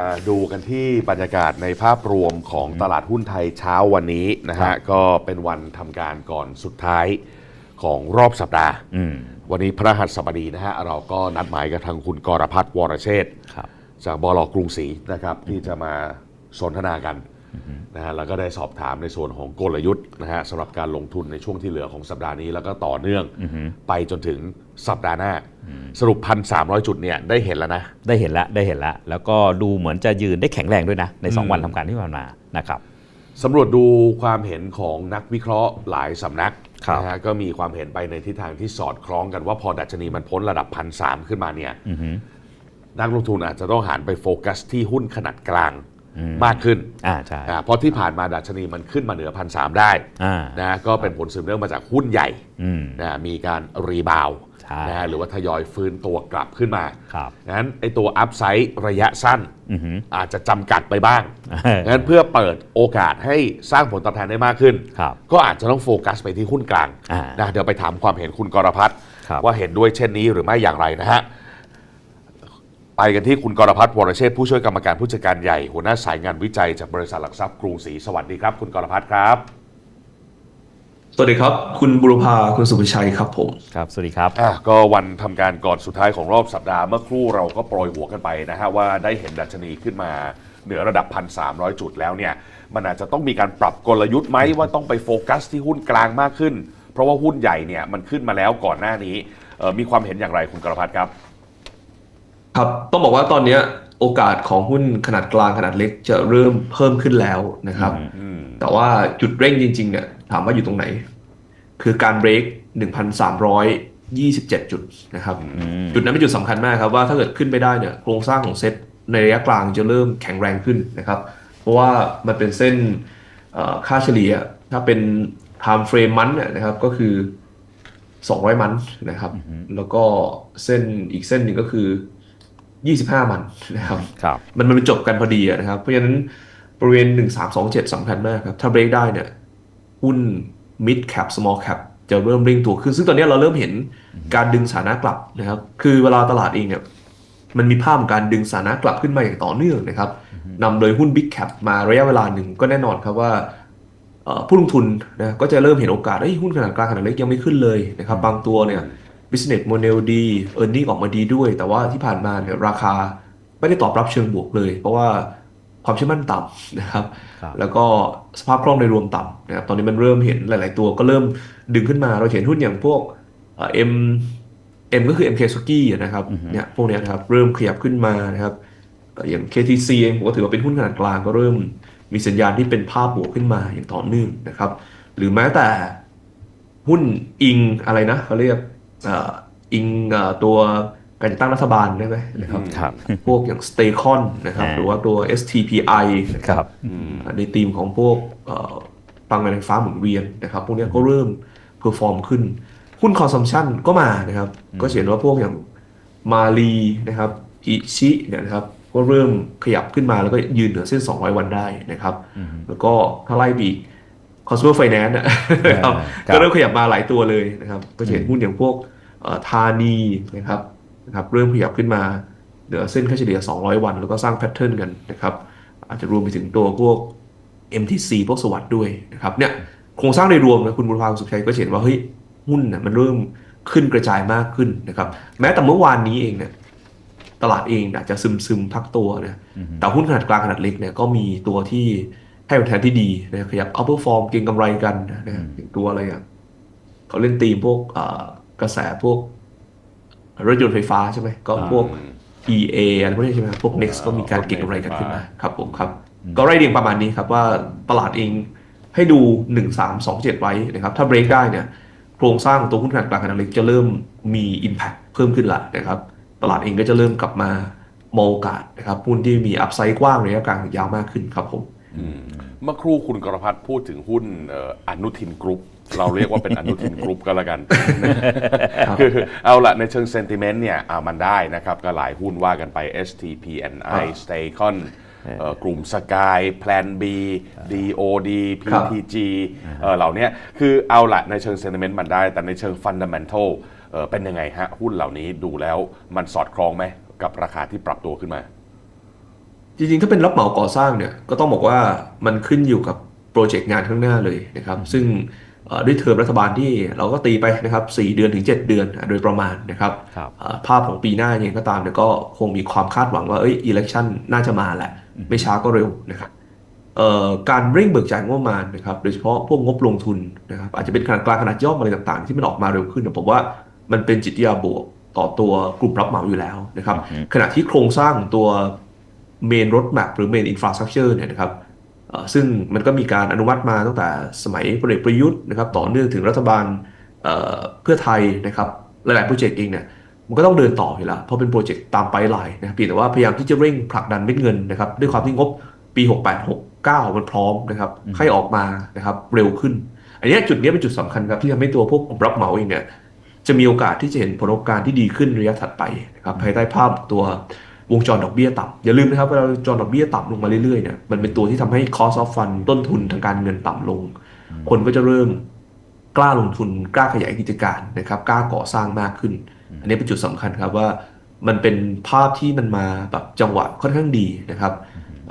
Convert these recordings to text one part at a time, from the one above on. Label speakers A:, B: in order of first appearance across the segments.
A: มาดูกันที่บรรยากาศในภาพรวมของตลาดหุ้นไทยเช้าวันนี้นะฮะก็เป็นวันทำการก่อนสุดท้ายของรอบสัปดาห์
B: อืม
A: วันนี้พระหัสบดีนะฮะเราก็นัดหมายกับทางคุณกรพัฒน์วรเชษฐ์
B: ครับ
A: จากบลกรุงศรีนะครับที่จะมาสนทนากัน นะฮะแล้วก็ได้สอบถามในส่วนของกลยุทธ์นะฮะสำหรับการลงทุนในช่วงที่เหลือของสัปดาห์นี้ แล้วก็ต่อเนื่องไปจนถึงสัปดาห์หน้า สรุปพันสามจุดเนี่ยได้เห็นแล้วนะ
B: ได้เห็นละได้เห็นละแล้วก็ดูเหมือนจะยืนได้แข็งแรงด้วยนะ ใน
A: อืม
B: 2วันทำการที่ผ่านมานะครับ
A: สำรวจดูความเห็นของนักวิเคราะห์หลายสำนัก
B: ครับ
A: นะฮะก็มีความเห็นไปในทิศทางที่สอดคล้องกันว่าพอดัชนีมันพ้นระดับพันสขึ้นมาเนี่ย
B: อือฮึ
A: นักลงทุนอาจจะต้องหันไปโฟกัสที่หุ้นขนาดกลาง มากขึ้น
B: อ่าใช่
A: อ่าเพราะที่ผ่านมาดัชนีมันขึ้นมาเหนือพันสได้
B: อ่า
A: นะก็เป็นผลสืบเนื่องมาจากหุ้นใหญ่
B: อืม
A: นะมีการรีบาวด์
B: ใช่
A: นะฮะหรือว่าทยอยฟื้นตัวกลับขึ้นมา
B: ครับ
A: งั้นไอตัวอัพไซด์ระยะสั้น
B: อือฮึ
A: อาจจะจำกัดไปบ้าง
B: เออ
A: งั้นเพื่อเปิดโอกาสให้สร้างผลตอบแทนได้มากขึ้น
B: ครับ
A: ก็อาจจะต้องโฟกัสไปที่หุ้นกลาง
B: อ่า
A: นะเดี๋ยวไปถามความเห็นคุณกรพัฒน์
B: ครับ
A: ว่าเห็นด้วยเช่นนี้หรือไม่อย่างไรนะฮะ ไปกันที่คุณกรพัฒน์วรเชษฐ์ผู้ช่วยกรรมการผู้จัดการใหญ่ หัวหน้าสายงานวิจัยจากบริษัทหลักทรัพย์กรุงศรีสวัสดีครับ คุณกรพัฒน์ครับ
C: สวัสดีครับ คุณบุรพาคุณสุภชัยครับผม
B: ครับ สวัสดีครับ
A: อะก็วันทำการก่อนสุดท้ายของรอบสัปดาห์เมื่อครู่เราก็โปรยหัวกันไปนะฮะว่าได้เห็นดัชนีขึ้นมาเหนือระดับ 1,300 จุดแล้วเนี่ยมันอาจจะต้องมีการปรับกลยุทธ์ไหมว่าต้องไปโฟกัสที่หุ้นกลางมากขึ้น เพราะว่าหุ้นใหญ่เนี่ยมันขึ้นมาแล้วก่อนหน้านี้เอ่อมีความเห็นอย่างไรคุณกรพัฒน์ครับ
C: ครับต้องบอกว่าตอนเนี้ยโอกาสของหุ้นขนาดกลางขนาดเล็กจะเริ่มเพิ่มขึ้นแล้วนะครับ
A: อืม
C: แต่ว่าจุดเร่งจริงๆเนี่ยถามว่าอยู่ตรงไหน คือการเบรก1,327 จุดนะครับ จุดนั้นเป็นจุดสำคัญมากครับว่าถ้าเกิดขึ้นไปได้เนี่ยโครงสร้างของเซ็ตในระยะกลางจะเริ่มแข็งแรงขึ้นนะครับ เพราะว่ามันเป็นเส้นเอ่อค่าเฉลี่ยถ้าเป็น time frame มันเนี่ยนะครับก็คือ 200 มันนะครับ แล้วก็เส้นอีกเส้นหนึ่งก็คือ 25มันนะครับ
B: ครับ
C: มันมันจบกันพอดีอะนะครับ เพราะฉะนั้นบริเวณ1327สำคัญมากครับ ถ้าเบรกได้เนี่ยหุ้น mid cap small cap จะเริ่มเร่งตัวขึ้น ซึ่งตอนนี้เราเริ่มเห็นการดึงสถานะกลับนะครับ คือเวลาตลาดเองเนี่ยมันมีภาพของการดึงสถานะกลับขึ้นมาอย่างต่อเนื่องนะครับนำโดยหุ้น big cap มาระยะเวลาหนึ่งก็แน่นอนครับว่าเอ่อผู้ลงทุนนะก็จะเริ่มเห็นโอกาสเอ้ยหุ้นขนาดกลางขนาดเล็กยังไม่ขึ้นเลยนะครับ บางตัวเนี่ย business model ดี earning ออกมาดีด้วย แต่ว่าที่ผ่านมาเนี่ยราคาไม่ได้ตอบรับเชิงบวกเลย เพราะว่าความเชื่อมั่นต่ำนะครับ
B: ครับ
C: แล้วก็สภาพคล่องในรวมต่ำนะครับ ตอนนี้มันเริ่มเห็นหลาย ๆ ตัวก็เริ่มดึงขึ้นมา เราเห็นหุ้นอย่างพวกเอ็มเอ็มก็คือ MK s u k i นะครับ เนี่ยพวกเนี้ยนะครับเริ่มขยับขึ้นมานะครับเอ่ออย่าง KTC เองผมก็ถือว่าเป็นหุ้นขนาดกลางก็เริ่มมีสัญญาณที่เป็นภาพบวกขึ้นมาอย่างต่อเนื่องนะครับ หรือแม้แต่หุ้นอิงอะไรนะเขาเรียกเอ่ออิงเอ่อตัวการจัดตั้งรัฐบาลได้ไหมนะครับ
B: ครับ
C: พวกอย่าง Staycon นะครับ
B: อ่า
C: หรือว่าตัว STPI นะ
B: ครับ
C: ในธีมของพวกเอ่อพลังงานไฟฟ้าหมุนเวียนนะครับ พวกเนี้ยก็เริ่มเพอร์ฟอร์มขึ้น หุ้นคอนซัมชันก็มานะครับ ก็เห็นว่าพวกอย่างมาลีนะครับอิชิเนี่ยนะครับ ก็เริ่มขยับขึ้นมาแล้วก็ยืนเหนือเส้น 200 วันได้นะครับ แล้วก็ถ้าไล่บี consumer finance นะนะครับ
B: ครับ
C: ก็เริ่มขยับมาหลายตัวเลยนะครับ ก็จะเห็นหุ้นอย่างพวกเอ่อธานีนะครับนะครับ เริ่มขยับขึ้นมาเหนือเส้นค่าเฉลี่ย 200 วัน แล้วก็สร้างแพทเทิร์นกันนะครับ อาจจะรวมไปถึงตัวพวก MTC พวกสวัสด์ด้วยนะครับเนี่ยโครงสร้างในรวมนะคุณบุรพาคุณสุขชัยก็จะเห็นว่าเฮ้ยหุ้นน่ะมันเริ่มขึ้นกระจายมากขึ้นนะครับ แม้แต่เมื่อวานนี้เองเนี่ยตลาดเองอาจจะซึมซึมๆพักตัวนะแต่หุ้นขนาดกลางขนาดเล็กเนี่ยก็มีตัวที่ ให้ผลตอบแทนที่ดีนะขยับ upper form เก็งกำไรกันนะอย่างตัวอะไรอย่างเขาเล่นตีมพวกเอ่อกระแสพวกรถยนต์ไฟฟ้าใช่ไหมก็พวก EA อะไรพวกนี้ใช่ไหมครับพวก Next ก็มีการเก็งกำไรกันขึ้นมาครับผมครับ ก็ไล่เรียงประมาณนี้ครับว่าตลาดเองให้ดู 1 3 2 7 ไว้นะครับ ถ้าเบรกได้เนี่ย โครงสร้างตัวหุ้นขนาดกลางขนาดเล็กจะเริ่มมี Impact เพิ่มขึ้นละนะครับ ตลาดเองก็จะเริ่มกลับมามองโอกาสนะครับหุ้นที่มีอัพไซด์กว้างระยะกลางยาวมากขึ้นครับผม
A: เมื่อครู่คุณกรพัฒน์พูดถึงหุ้นเอ่ออนุทินกรุ๊ปเราเรียกว่าเป็นอนุทินกรุ๊ปก็แล้วกันคือเอาละในเชิงเซนติเมนต์เนี่ยอ่ามันได้นะครับ ก็หลายหุ้นว่ากันไป STPNI Staycon เอ่อกลุ่มสกาย Plan B DOD
C: ครับ
A: PTG เอ่อเหล่าเนี้ยคือเอาละในเชิงเซนติเมนต์มันได้ แต่ในเชิงฟันดัมเ n นทัลเป็นยังไงฮะ หุ้นเหล่านี้ดูแล้วมันสอดคล้องไหมกับราคาที่ปรับตัวขึ้นมา
C: จริงๆ ถ้าเป็นรับเหมาก่อสร้างเนี่ยก็ต้องบอกว่ามันขึ้นอยู่กับโปรเจกต์งานข้างหน้าเลยนะครับซึ่งเอ่อด้วยเทอมรัฐบาลที่เราก็ตีไปนะครับ4เดือนถึง 7 เดือนอะโดยประมาณนะครับ
B: ครับ
C: เอ่อภาพของปีหน้ายังไงก็ตามเนี่ยก็คงมีความคาดหวังว่าเอ้ยอิเล็กชันน่าจะมาแหละ ไม่ช้าก็เร็วนะครับเอ่อการเร่งเบิกจ่ายงบประมาณนะครับโดยเฉพาะพวกงบลงทุนนะครับอาจจะเป็นขนาดกลางขนาดย่อมอะไรต่างๆ ที่มันออกมาเร็วขึ้นเนี่ยผมว่ามันเป็นจิตวิทยาบวกต่อตัวกลุ่มรับเหมาอยู่แล้วนะครับขณะที่โครงสร้างตัว เมนรถแมพหรือเมนอินฟราสตรักเจอร์เนี่ยนะครับเอ่อซึ่งมันก็มีการอนุมัติมาตั้งแต่สมัยพลเอกประยุทธ์นะครับต่อเนื่องถึงรัฐบาลเอ่อเพื่อไทยนะครับหลายๆโปรเจกต์เองเนี่ยมันก็ต้องเดินต่ออยู่แล้วเพราะเป็นโปรเจกต์ตามไปไลน์นะครับเพียงแต่ว่าพยายามที่จะเร่งผลักดันเม็ดเงินนะครับด้วยความที่งบปี 68 69 มันพร้อมนะครับให้ออกมานะครับเร็วขึ้น อันเนี้ยจุดเนี้ยเป็นจุดสำคัญครับที่ทำให้ตัวพวกกลุ่มรับเหมาเองเนี่ยจะมีโอกาสที่จะเห็นผลประกอบการที่ดีขึ้นระยะถัดไปนะครับภายใต้ภาพตัว วงจรดอกเบี้ยต่ำอย่าลืมนะครับเวลาวงจรดอกเบี้ยต่ำลงมาเรื่อยๆเนี่ยมันเป็นตัวที่ทำให้ cost of fund ต้นทุนทางการเงินต่ำลง คนก็จะเริ่มกล้าลงทุนกล้าขยายกิจการนะครับกล้าก่อสร้างมากขึ้น อันนี้เป็นจุดสำคัญครับว่ามันเป็นภาพที่มันมาแบบจังหวะค่อนข้างดีนะครับ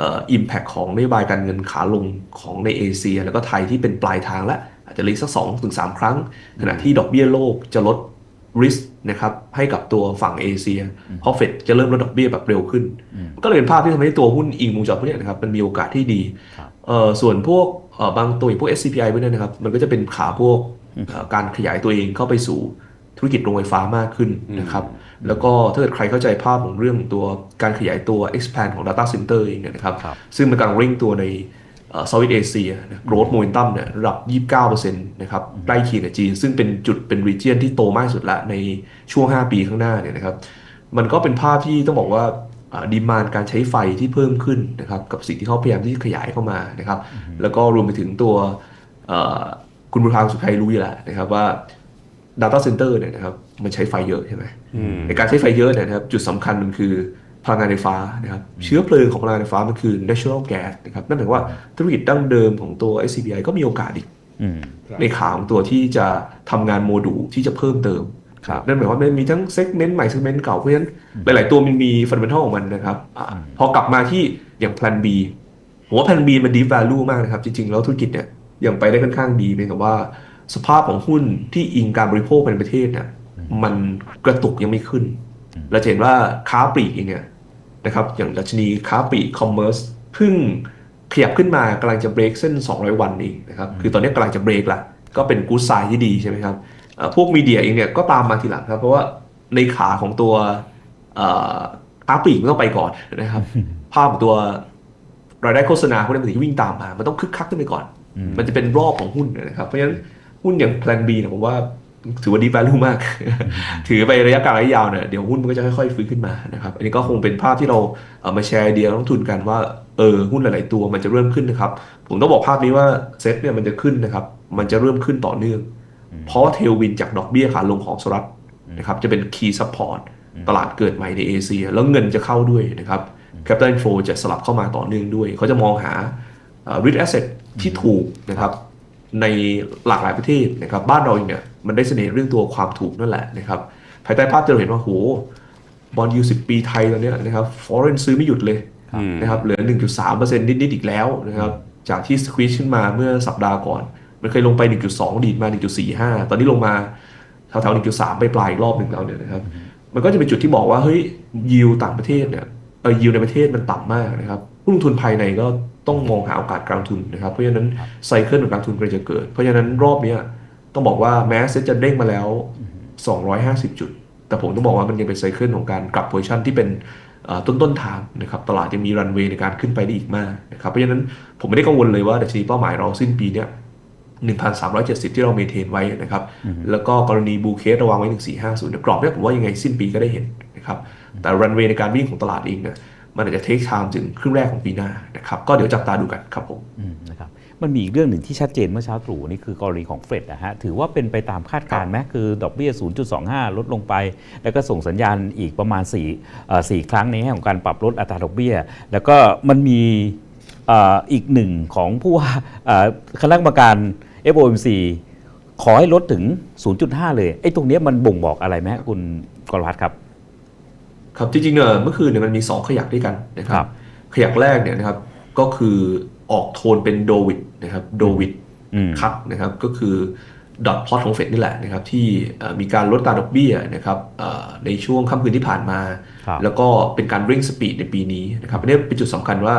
C: อ่อ impact ของนโยบายการเงินขาลงของในเอเชีย แล้วก็ไทยที่เป็นปลายทางแล้ว อาจจะเล็กสักสองถึงสามครั้ง ขณะที่ดอกเบี้ยโลกจะลด risk นะครับให้กับตัวฝั่งเอเชียเพราะเฟดจะเริ่มลดดอกเบี้ยแบบเร็วขึ้น ก็เลยเป็นภาพที่ทำให้ตัวหุ้นอิงวงจรพวกเนี้ยนะครับมันมีโอกาสที่ดี
B: ครับ
C: เอ่อส่วนพวกเอ่อบางตัวอย่างพวก SCPI พวกเนี้ยนะครับมันก็จะเป็นขาพวกเอ่อการขยายตัวเองเข้าไปสู่ธุรกิจโรงไฟฟ้ามากขึ้นนะครับ แล้วก็ถ้าเกิดใครเข้าใจภาพของเรื่องตัวการขยายตัว expand ของ data center เองเนี่ยนะครับ
B: ครับ
C: ซึ่งมันกำลังเร่งตัวใน เอ่อ Southeast Asia นะ growth momentum เนี่ยระดับ 29%นะครับใกล้เคียงกับจีน ซึ่งเป็นจุดเป็น region ที่โตมากที่สุดละในช่วง 5 ปีข้างหน้าเนี่ยนะครับมันก็เป็นภาพที่ต้องบอกว่าดีมานการใช้ไฟที่เพิ่มขึ้นนะครับกับสิ่งที่เขาพยายามที่ขยายเข้ามานะครับแล้วก็รวมไปถึงตัวเอ่อคุณบุรพาสุชัยรู้อยู่แล้วนะครับว่า Data Center เนี่ยนะครับมันใช้ไฟเยอะใช่ไหมในการใช้ไฟเยอะเนี่ยนะครับจุดสำคัญมันคือ พลังงานไฟฟ้านะครับเชื้อเพลิงของพลังงานไฟฟ้ามันคือ natural gas นะครับนั่นหมายความว่าธุรกิจดั้งเดิมของตัว SCBI ก็มีโอกาสอีก
B: อืม
C: ในขาของตัวที่จะทำงานโมดูลที่จะเพิ่มเติม
B: ครับ
C: นั่นหมายความว่ามันมีทั้งเซกเมนต์ใหม่เซกเมนต์เก่าเพราะฉะนั้นหลาย ๆ ตัวมันมีฟันเดเมนทัลของมันนะครับอาพอกลับมาที่อย่าง plan B ผมว่า plan B มัน deep value มากนะครับ จริง ๆ แล้วธุรกิจเนี่ยยังไปได้ค่อนข้างดีเพียงแต่ว่าสภาพของหุ้นที่อิงการบริโภคในประเทศเนี่ยมันกระตุกยังไม่ขึ้น เราจะเห็นว่าค้าปลีกเองเนี่ย นะครับอย่างดัชนีค้าปลีกคอมเมอร์สเพิ่งขยับขึ้นมากำลังจะเบรกเส้น 200 วันเองนะครับคือตอนนี้กำลังจะเบรกละก็เป็นกู๊ดไซด์ที่ดีใช่ไหมครับเอ่อพวกมีเดียเองเนี่ยก็ตามมาทีหลังครับ เพราะว่าในขาของตัวเอ่อค้าปลีกมันต้องไปก่อนนะครับ ภาพของตัวรายได้โฆษณาพวกนี้มันถึงวิ่งตามมา มันต้องคึกคักขึ้นไปก่อน มันจะเป็นรอบของหุ้นนะครับ เพราะฉะนั้นหุ้นอย่าง plan B เนี่ยผมว่า ถือว่าดี value มาก ถือไประยะกลางระยะยาวเนี่ยเดี๋ยวหุ้นมันก็จะค่อยๆฟื้นขึ้นมานะครับ อันนี้ก็คงเป็นภาพที่เราเอ่อมาแชร์ไอเดียนักลงทุนกันว่าเออหุ้นหลาย ๆ ตัวมันจะเริ่มขึ้นนะครับ ผมต้องบอกภาพนี้ว่าเซ็ตเนี่ยมันจะขึ้นนะครับ มันจะเริ่มขึ้นต่อเนื่อง เพราะว่าเทลวินจากดอกเบี้ยขาลงของสหรัฐนะครับจะเป็น key support ตลาดเกิดใหม่ในเอเชีย แล้วเงินจะเข้าด้วยนะครับ capital inflow จะสลับเข้ามาต่อเนื่องด้วย เขาจะมองหาเอ่อ risk asset ที่ถูกนะครับ ในหลากหลายประเทศนะครับบ้านเราเองเนี่ยมันได้เสน่ห์เรื่องตัวความถูกนั่นแหละนะครับภายใต้ภาพที่เราเห็นว่าโหบอลยูสิปีไทยตอนเนี้ยนะครับ foreign ซื้อไม่หยุดเลยนะครับเหลือ 1.3%นิดๆอีกแล้วนะครับจากที่สควีชขึ้นมาเมื่อสัปดาห์ก่อน มันเคยลงไป 1.2 ดีดมา 1.45 ตอนนี้ลงมาแถวๆ1.3 ไปปลายอีกรอบหนึ่งแล้วเนี่ยนะครับมันก็จะเป็นจุดที่บอกว่าเฮ้ยยิวต่างประเทศเนี่ยเออยิวในประเทศมันต่ำมากนะครับผู้ลงทุนภายในก็ ต้องมองหาโอกาสการลงทุนนะครับ เพราะฉะนั้นไซเคิลของการลงทุนก็จะเกิด เพราะฉะนั้นรอบเนี้ยต้องบอกว่าแม้เซ็ตจะเด้งมาแล้ว 250 จุด แต่ผมต้องบอกว่ามันยังเป็นไซเคิลของการกลับโพซิชันที่เป็นเอ่อต้นๆทางนะครับตลาดยังมีรันเวย์ในการขึ้นไปได้อีกมากนะครับเพราะฉะนั้นผมไม่ได้กังวลเลยว่าดัชนีเป้าหมายเราสิ้นปีเนี้ย1,370 ที่เราเมนเทนไว้นะครับ แล้วก็กรณีบูเคสระวังไว้ 1450เนี่ยกรอบเนี่ยผมว่ายังไงสิ้นปีก็ได้เห็นนะครับ แต่รันเวย์ในการวิ่งของตลาดเองเนี่ย มันอาจจะเทคไทม์ถึงครึ่งแรกของปีหน้านะครับก็เดี๋ยวจับตาดูกันครับผม
B: นะครับมันมีอีกเรื่องหนึ่งที่ชัดเจนเมื่อเช้าตรู่นี่คือกรณีของเฟดนะฮะถือว่าเป็นไปตามคาดการณ์ไหมคือดอกเบี้ย 0.25 ลดลงไป แล้วก็ส่งสัญญาณอีกประมาณ4เอ่อ4ครั้งในแง่ของการปรับลดอัตราดอกเบี้ย แล้วก็มันมีอ่ออีกหนึ่งของผู้ว่าอ่อคณะกรรมการ FOMC ขอให้ลดถึง 0.5 เลยไอ้ตรงนี้มันบ่งบอกอะไรไหมคุณกรพัฒน์ครับ
C: ครับจริงๆเนี่ยเมื่อคืนเนี่ยมันมี 2 ขยักด้วยกันนะค
B: ครั
C: รับ
B: บ
C: ขขยักแรกเนี่ยนะครับก็คือออกโทนเป็นโดวิดนะครับโดวิด
B: อืม
C: คัตนะครับก็คือดอทพลอตของเฟดนี่แหละนะครับที่เอ่อมีการลดอัตราดอกเบี้ยนะครับเอ่อในช่วงค่ำคืนที่ผ่านมา
B: ครับ
C: แล้วก็เป็นการเร่งสปีดในปีนี้นะครับอันนี้เป็นจุดสำคัญว่า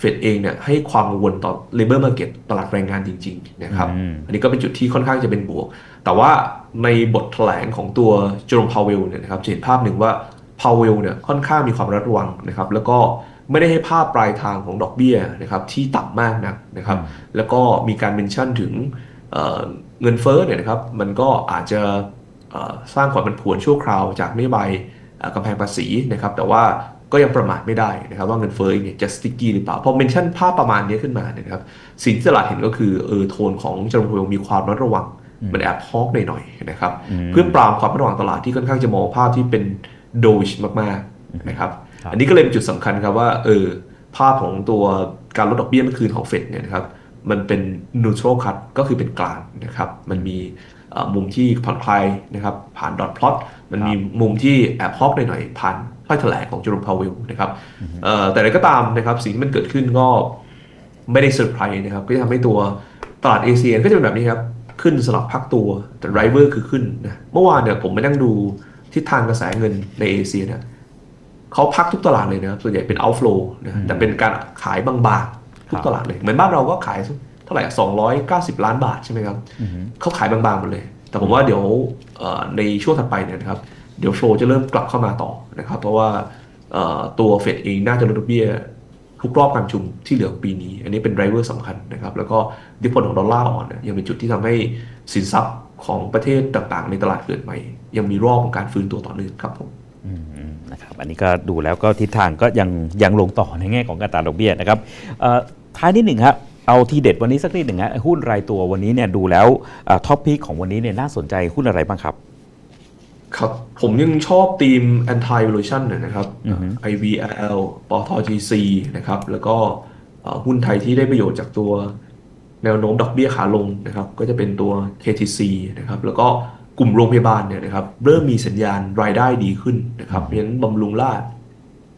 C: เฟดเองเนี่ยให้ความกังวลต่อ labor market ตลาดแรงงานจริงๆนะครับ
B: อืม
C: อันนี้ก็เป็นจุดที่ค่อนข้างจะเป็นบวก แต่ว่าในบทแถลงของตัวเจอร์มพาวเวลเนี่ยนะครับจะเห็นภาพหนึ่งว่า พาวเวลเนี่ยค่อนข้างมีความระมัดระวังนะครับแล้วก็ไม่ได้ให้ภาพปลายทางของดอกเบี้ยนะครับที่ต่ำมากนักนะครับแล้วก็มีการเมนชั่นถึงเอ่อเงินเฟ้อเนี่ยนะครับมันก็อาจจะเอ่อสร้างความผันผวนชั่วคราวจากนโยบายเอ่อกำแพงภาษีนะครับแต่ว่าก็ยังประมาทไม่ได้นะครับว่าเงินเฟ้อเนี่ยจะสติ๊กกี้หรือเปล่าพอเมนชั่นภาพประมาณนี้ขึ้นมาเนี่ยนะครับสิ่งที่ตลาดเห็นก็คือเออโทนของเจอร์มพาวเวลมีความระมัดระวังมันแอบฮอกหน่อยๆนะครับเพื่อปรามความระวังตลาดที่ค่อนข้างจะมองภาพที่เป็น โดชมากๆนะครับ
B: ครับ
C: อันนี้ก็เลยเป็นจุดสำคัญครับว่าเออภาพของตัวการลดดอกเบี้ยเมื่อคืนของเฟดเนี่ยนะครับมันเป็น neutral cut ก็คือเป็นกลางนะครับ มันมีเอ่อมุมที่ผ่อนคลายนะครับผ่านดอทพลอตมันมีมุมที่แอบฮอกหน่อยๆผ่านถ้อยแถลงของเจอร์มพาวเวลนะครับเอ่อแต่อะไรก็ตามนะครับสิ่งที่มันเกิดขึ้นก็ไม่ได้เซอร์ไพรส์นะครับ ก็จะทำให้ตัวตลาดเอเชียก็จะเป็นแบบนี้ครับ ขึ้นสลับพักตัวแต่ไรเวอร์คือขึ้นนะเมื่อวานเนี่ยผมไปนั่งดู ทิศทางกระแสเงินในเอเชียเนี่ยเขาพักทุกตลาดเลยนะครับส่วนใหญ่เป็น outflow นะแต่เป็นการขายบางๆ ทุกตลาดเลย เหมือนบ้านเราก็ขายเท่าไหร่สองร้อยเก้าสิบล้านบาทใช่ไหมครับเขาขายบางๆหมดเลย แต่ผมว่าเดี๋ยวเอ่อในช่วงถัดไปเนี่ยนะครับเดี๋ยวโฟลจะเริ่มกลับเข้ามาต่อนะครับ เพราะว่าเอ่อตัวเฟดเองน่าจะลดดอกเบี้ยทุกรอบการประชุมที่เหลือของปีนี้ อันนี้เป็นไดรเวอร์สำคัญนะครับ แล้วก็อิทธิพลของดอลลาร์อ่อนเนี่ยยังเป็นจุดที่ทำให้สินทรัพย์ ของประเทศต่างๆ ในตลาดเกิดใหม่ ยังมีรอบของการฟื้นตัวต่อเนื่องครับผม
B: อืมนะครับอันนี้ก็ดูแล้วก็ทิศทางก็ยังยังลงต่อในแง่ของอัตราดอกเบี้ยนะครับเอ่อท้ายนิดหนึ่งครับเอาทีเด็ดวันนี้สักนิดหนึ่งฮะหุ้นรายตัววันนี้เนี่ยดูแล้วท็อปพิกของวันนี้เนี่ยน่าสนใจหุ้นอะไรบ้างครับ
C: ครับ ผมยังชอบทีม anti evolution เนี่ยนะครับ
B: อือฮึ
C: IVL ปตท GC นะครับ แล้วก็เอ่อหุ้นไทยที่ได้ประโยชน์จากตัว แนวโน้มดอกเบี้ยขาลงนะครับก็จะเป็นตัว KTC นะครับแล้วก็กลุ่มโรงพยาบาลเนี่ยนะครับเริ่มมีสัญญาณรายได้ดีขึ้นนะครับเพราะฉะนั้นบำรุงราษฎร์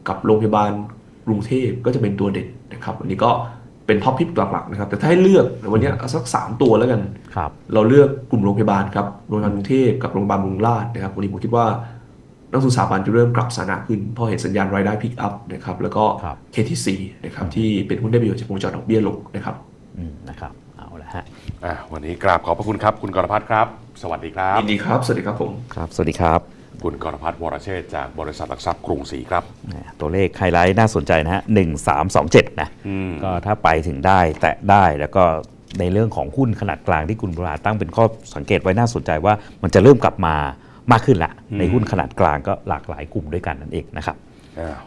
C: กับโรงพยาบาลกรุงเทพก็จะเป็นตัวเด่นนะครับอันนี้ก็เป็นท็อปพิกหลักๆนะครับแต่ถ้าให้เลือกวันนี้เอาสักสามตัวแล้วกัน
B: ครับ
C: เราเลือกกลุ่มโรงพยาบาลครับโรงพยาบาลกรุงเทพกับโรงพยาบาลบำรุงราษฎร์นะครับวันนี้ผมคิดว่านักลงทุนสถาบันจะเริ่มกลับสถานะขึ้นเพราะเห็นสัญญาณรายได้พิกอัพนะครับแล้วก็
B: ครับ
C: KTC นะครับที่เป็นหุ้นได้ประโยชน์จากวงจรดอกเบี้ยลงนะครับ
B: อืม นะครับเอาละฮะ
A: อะวันนี้กราบขอบพระคุณครับ คุณกรพัฒน์ครับ สวัสดีครับ
C: ยินดีครับ สวัสดีครับผม
B: ครับ สวัสดีครับ
A: คุณกรพัฒน์วรเชษฐ์จากบริษัทหลักทรัพย์กรุงศรีครับ
B: แหม่ตัวเลขไฮไลท์น่าสนใจนะฮะหนึ่งสามสองเจ็ดนะ
A: อืม
B: ก็ถ้าไปถึงได้แตะได้แล้วก็ในเรื่องของหุ้นขนาดกลางที่คุณบุราตั้งเป็นข้อสังเกตไว้น่าสนใจว่ามันจะเริ่มกลับมามากขึ้นละในหุ้นขนาดกลางก็หลากหลายกลุ่มด้วยกันนั่นเองนะครับ
A: อ้าว